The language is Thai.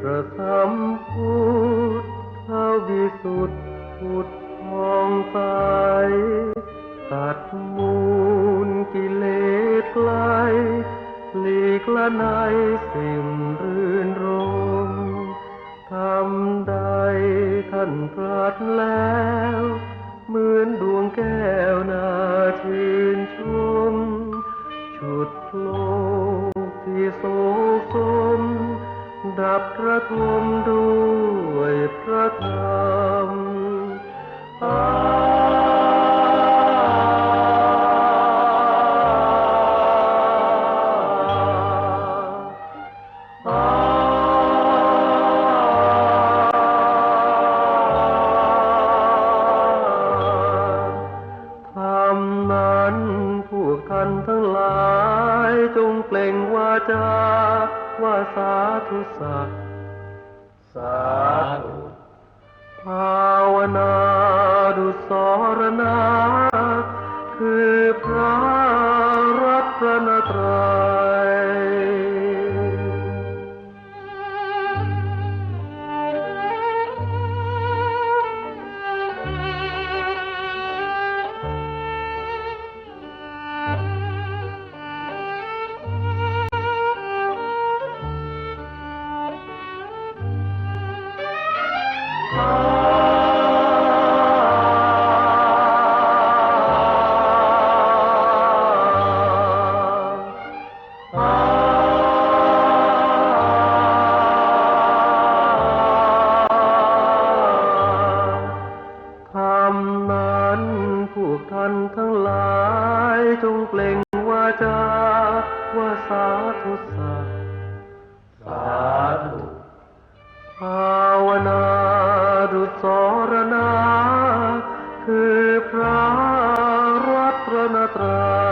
พระสัมพุทธวิสุทธิพุทธทองใสตัดมูลกิเลสไกลหลีกละในสิ่งรื่นรมทำใดท่านตรัสแล้ว เหมือนดวงแก้วนา ดับกระทมด้วยพระธรรมอาธรรมนั้นพวกท่านทั้งหลายจงเปล่งวาจา ว่าสาธุสัตว์สาธุภาวนาดุสรณาคือพระรัตนตรัยานทั้งหลายจงเปล่งวาจาว่าสาธุสาสาธุภาวนาดุสรณา คือพระรัตนตรัย